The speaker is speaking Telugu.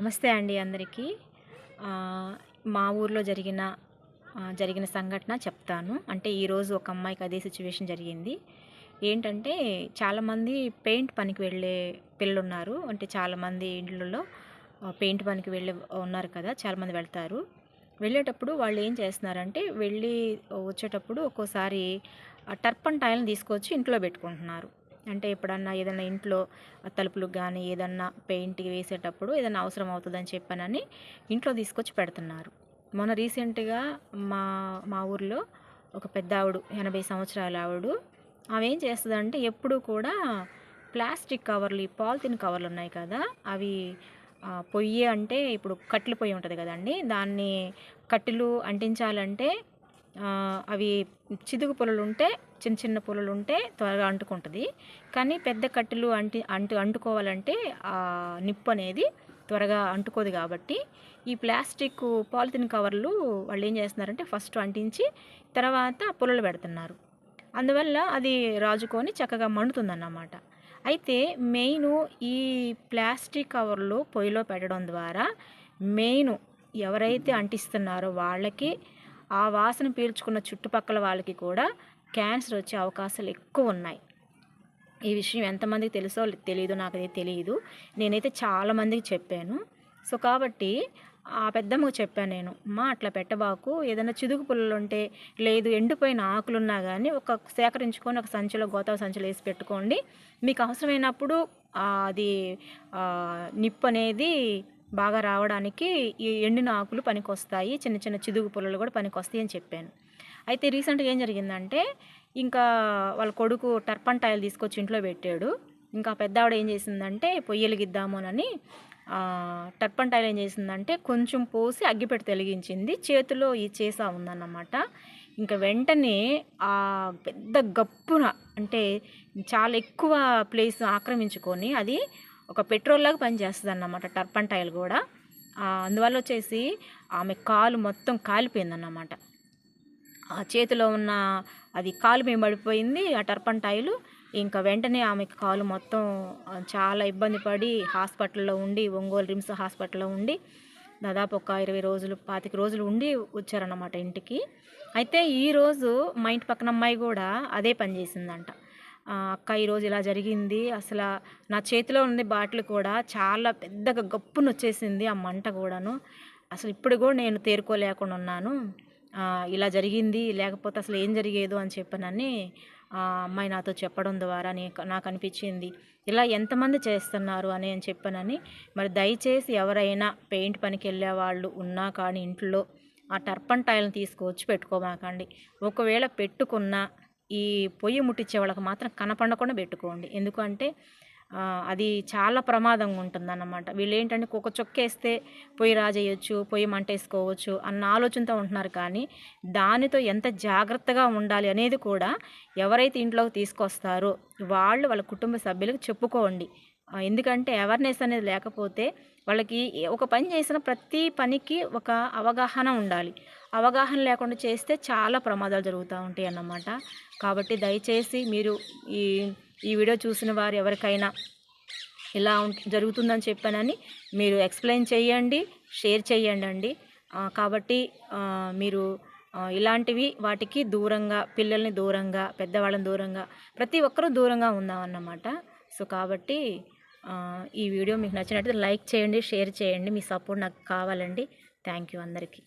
నమస్తే అండి అందరికీ. మా ఊర్లో జరిగిన జరిగిన సంఘటన చెప్తాను. అంటే ఈరోజు ఒక అమ్మాయికి అదే సిచ్యువేషన్ జరిగింది. ఏంటంటే చాలామంది పెయింట్ పనికి వెళ్ళే పిల్లలు ఉన్నారు అంటే చాలామంది ఇండ్లలో పెయింట్ పనికి వెళ్ళే ఉన్నారు కదా చాలామంది వెళ్తారు. వెళ్ళేటప్పుడు వాళ్ళు ఏం చేస్తున్నారంటే వెళ్ళి వచ్చేటప్పుడు ఒక్కోసారి టర్పన్ టైల్ని తీసుకొచ్చి ఇంట్లో పెట్టుకుంటున్నారు. అంటే ఎప్పుడన్నా ఏదైనా ఇంట్లో తలుపులకు కానీ ఏదన్నా పెయింట్ వేసేటప్పుడు ఏదైనా అవసరం అవుతుందని చెప్పానని ఇంట్లో తీసుకొచ్చి పెడుతున్నారు. మొన్న రీసెంట్గా మా మా ఊర్లో ఒక పెద్ద ఆవిడ ఎనభై సంవత్సరాల ఆవిడ ఆమె ఏం చేస్తుందంటే ఎప్పుడూ కూడా ప్లాస్టిక్ కవర్లు ఈ పాలిథిన్ కవర్లు ఉన్నాయి కదా అవి పొయ్యి అంటే ఇప్పుడు కట్టెలు పొయ్యి ఉంటుంది కదండి దాన్ని కట్టెలు అంటించాలంటే అవి చిదుగు పొలలు ఉంటే చిన్న చిన్న పొలలు ఉంటే త్వరగా అంటుకుంటుంది. కానీ పెద్ద కట్టెలు అంటి అంటు అంటుకోవాలంటే ఆ నిప్పు అనేది త్వరగా అంటుకోదు కాబట్టి ఈ ప్లాస్టిక్ పాలిథిన్ కవర్లు వాళ్ళు ఏం చేస్తున్నారంటే ఫస్ట్ అంటించి తర్వాత పొలలు పెడుతున్నారు. అందువల్ల అది రాజుకొని చక్కగా మండుతుందన్నమాట. అయితే మెయిన్ ఈ ప్లాస్టిక్ కవర్లు పొయ్యిలో పెట్టడం ద్వారా మెయిన్ ఎవరైతే అంటిస్తున్నారో వాళ్ళకి ఆ వాసన పీల్చుకున్న చుట్టుపక్కల వాళ్ళకి కూడా క్యాన్సర్ వచ్చే అవకాశాలు ఎక్కువ ఉన్నాయి. ఈ విషయం ఎంతమందికి తెలుసో తెలియదు నాకు అది తెలియదు నేనైతే చాలామందికి చెప్పాను. సో కాబట్టి ఆ పెద్దమ్మకు చెప్పాను నేను మా అట్లా పెట్టబాకు. ఏదైనా చిదుగు పుల్లలు ఉంటే లేదు ఎండిపోయిన ఆకులున్నా కానీ ఒక సేకరించుకొని ఒక సంచిలో గోతావ సంచిలో వేసి పెట్టుకోండి. మీకు అవసరమైనప్పుడు అది నిప్పు అనేది బాగా రావడానికి ఈ ఎండిన ఆకులు పనికొస్తాయి. చిన్న చిన్న చిదుగు పుల్లలు కూడా పనికొస్తాయి అని చెప్పాను. అయితే రీసెంట్గా ఏం జరిగిందంటే ఇంకా వాళ్ళ కొడుకు టర్పన్ టైల్ తీసుకొచ్చి ఇంట్లో పెట్టాడు. ఇంకా పెద్ద ఆవిడ ఏం చేసిందంటే పొయ్యలు గిద్దామోనని టర్పన్ టైల్ ఏం చేసిందంటే కొంచెం పోసి అగ్గిపెట్టి తొలగించింది. చేతిలో ఈ చేసా ఉందన్నమాట. ఇంకా వెంటనే ఆ పెద్ద గప్పున అంటే చాలా ఎక్కువ ప్లేస్ ఆక్రమించుకొని అది ఒక పెట్రోల్ లాగా పనిచేస్తుంది అన్నమాట టర్పన్ టైల్ కూడా అందువల్ల వచ్చేసి ఆమె కాలు మొత్తం కాలిపోయిందన్నమాట. చేతిలో ఉన్న అది కాలు మేము పడిపోయింది ఆ టర్పన్ ఇంకా వెంటనే ఆమెకి కాలు మొత్తం చాలా ఇబ్బంది పడి హాస్పిటల్లో ఉండి ఒంగోలు రిమ్స్ హాస్పిటల్లో ఉండి దాదాపు ఒక ఇరవై రోజులు పాతిక రోజులు ఉండి వచ్చారన్నమాట ఇంటికి. అయితే ఈరోజు మా ఇంటి పక్కన అమ్మాయి కూడా అదే పని చేసిందంట. అక్క ఈరోజు ఇలా జరిగింది అసలు నా చేతిలో ఉంది బాటిల్ కూడా చాలా పెద్దగా గప్పునొచ్చేసింది ఆ మంట కూడాను. అసలు ఇప్పుడు కూడా నేను తేరుకోలేకుండా ఉన్నాను. ఇలా జరిగింది లేకపోతే అసలు ఏం జరిగేదో అని చెప్పనని ఆ అమ్మాయి నాతో చెప్పడం ద్వారా నాకు అనిపించింది. ఇలా ఎంతమంది చేస్తున్నారు అని అని చెప్పానని మరి దయచేసి ఎవరైనా పెయింట్ పనికి వెళ్ళే వాళ్ళు ఉన్నా కానీ ఇంట్లో ఆ టర్పన్ టైల్ని తీసుకొచ్చి పెట్టుకోమాకండి. ఒకవేళ పెట్టుకున్న ఈ పొయ్యి ముట్టించే వాళ్ళకి మాత్రం కనపడకుండా పెట్టుకోండి. ఎందుకంటే అది చాలా ప్రమాదంగా ఉంటుందన్నమాట వీళ్ళు ఏంటంటే ఒక చొక్కేస్తే పొయ్యి రాజేయచ్చు పొయ్యి మంటేసుకోవచ్చు అన్న ఆలోచనతో ఉంటున్నారు కానీ దానితో ఎంత జాగ్రత్తగా ఉండాలి అనేది కూడా ఎవరైతే ఇంట్లోకి తీసుకొస్తారో వాళ్ళు వాళ్ళ కుటుంబ సభ్యులకు చెప్పుకోండి. ఎందుకంటే అవేర్నెస్ అనేది లేకపోతే వాళ్ళకి ఒక పని చేసిన ప్రతి పనికి ఒక అవగాహన ఉండాలి. అవగాహన లేకుండా చేస్తే చాలా ప్రమాదాలు జరుగుతూ ఉంటాయి అన్నమాట కాబట్టి దయచేసి మీరు ఈ ఈ వీడియో చూసిన వారు ఎవరికైనా ఇలా ఉం- జరుగుతుందని చెప్పానని మీరు ఎక్స్ప్లెయిన్ చేయండి షేర్ చేయండి అండి. కాబట్టి మీరు ఇలాంటివి వాటికి దూరంగా పిల్లల్ని దూరంగా పెద్దవాళ్ళని దూరంగా ప్రతి ఒక్కరూ దూరంగా ఉందామన్నమాట. సో కాబట్టి ఈ వీడియో మీకు నచ్చినట్లయితే లైక్ చేయండి షేర్ చేయండి మీ సపోర్ట్ నాకు కావాలండి. థ్యాంక్ యూ అందరికీ.